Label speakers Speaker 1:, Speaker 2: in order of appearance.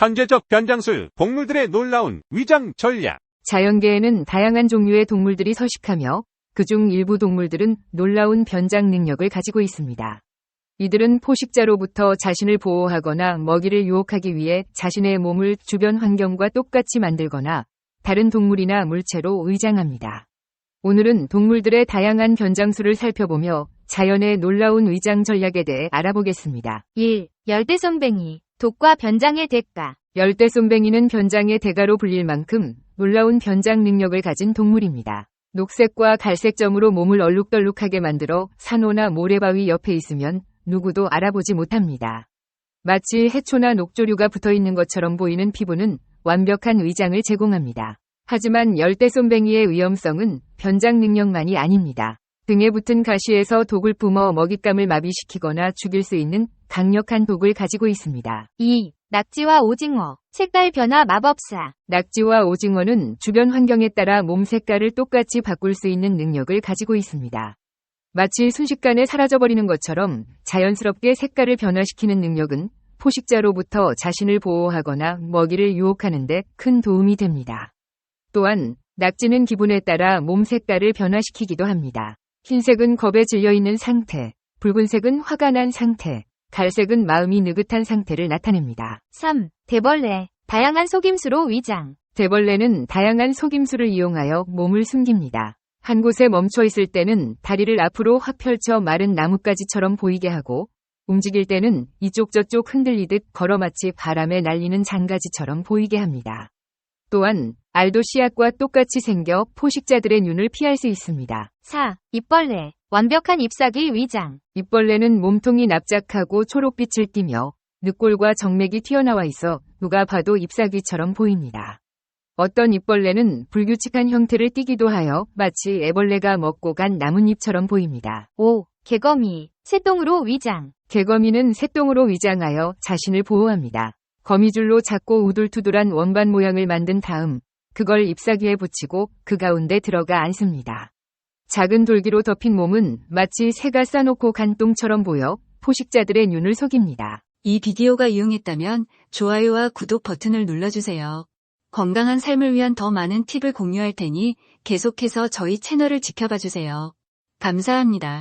Speaker 1: 천재적 변장술, 동물들의 놀라운 위장 전략.
Speaker 2: 자연계에는 다양한 종류의 동물들이 서식하며 그중 일부 동물들은 놀라운 변장 능력을 가지고 있습니다. 이들은 포식자로부터 자신을 보호하거나 먹이를 유혹하기 위해 자신의 몸을 주변 환경과 똑같이 만들거나 다른 동물이나 물체로 의장합니다. 오늘은 동물들의 다양한 변장수를 살펴보며 자연의 놀라운 위장 전략에 대해 알아보겠습니다.
Speaker 3: 1. 열대손뱅이. 독과 변장의 대가.
Speaker 2: 열대손뱅이는 변장의 대가로 불릴 만큼 놀라운 변장 능력을 가진 동물입니다. 녹색과 갈색 점으로 몸을 얼룩덜룩하게 만들어 산호나 모래바위 옆에 있으면 누구도 알아보지 못합니다. 마치 해초나 녹조류가 붙어 있는 것처럼 보이는 피부는 완벽한 의장을 제공합니다. 하지만 열대손뱅이의 위험성은 변장 능력만이 아닙니다. 등에 붙은 가시에서 독을 뿜어 먹잇감을 마비시키거나 죽일 수 있는 강력한 독을 가지고 있습니다.
Speaker 3: 2. 낙지와 오징어. 색깔 변화 마법사.
Speaker 2: 낙지와 오징어는 주변 환경에 따라 몸 색깔을 똑같이 바꿀 수 있는 능력을 가지고 있습니다. 마치 순식간에 사라져버리는 것처럼 자연스럽게 색깔을 변화시키는 능력은 포식자로부터 자신을 보호하거나 먹이를 유혹하는 데 큰 도움이 됩니다. 또한 낙지는 기분에 따라 몸 색깔을 변화시키기도 합니다. 흰색은 겁에 질려 있는 상태, 붉은색은 화가 난 상태, 갈색은 마음이 느긋한 상태를 나타냅니다.
Speaker 3: 3. 대벌레. 다양한 속임수로 위장.
Speaker 2: 대벌레는 다양한 속임수를 이용하여 몸을 숨깁니다. 한 곳에 멈춰 있을 때는 다리를 앞으로 확 펼쳐 마른 나뭇가지처럼 보이게 하고 움직일 때는 이쪽 저쪽 흔들리듯 걸어 마치 바람에 날리는 장가지처럼 보이게 합니다. 또한 알도 씨앗과 똑같이 생겨 포식자들의 눈을 피할 수 있습니다.
Speaker 3: 4. 입벌레. 완벽한 잎사귀 위장.
Speaker 2: 입벌레는 몸통이 납작하고 초록빛을 띠며 늑골과 정맥이 튀어나와 있어 누가 봐도 잎사귀처럼 보입니다. 어떤 잎벌레는 불규칙한 형태를 띠기도 하여 마치 애벌레가 먹고 간 나뭇잎처럼 보입니다.
Speaker 3: 5. 개거미. 새똥으로 위장.
Speaker 2: 개거미는 새똥으로 위장하여 자신을 보호합니다. 거미줄로 작고 우둘투둘한 원반 모양을 만든 다음 그걸 잎사귀에 붙이고 그 가운데 들어가 앉습니다. 작은 돌기로 덮인 몸은 마치 새가 싸놓고 간 똥처럼 보여 포식자들의 눈을 속입니다.
Speaker 4: 이 비디오가 유용했다면 좋아요와 구독 버튼을 눌러주세요. 건강한 삶을 위한 더 많은 팁을 공유할 테니 계속해서 저희 채널을 지켜봐 주세요. 감사합니다.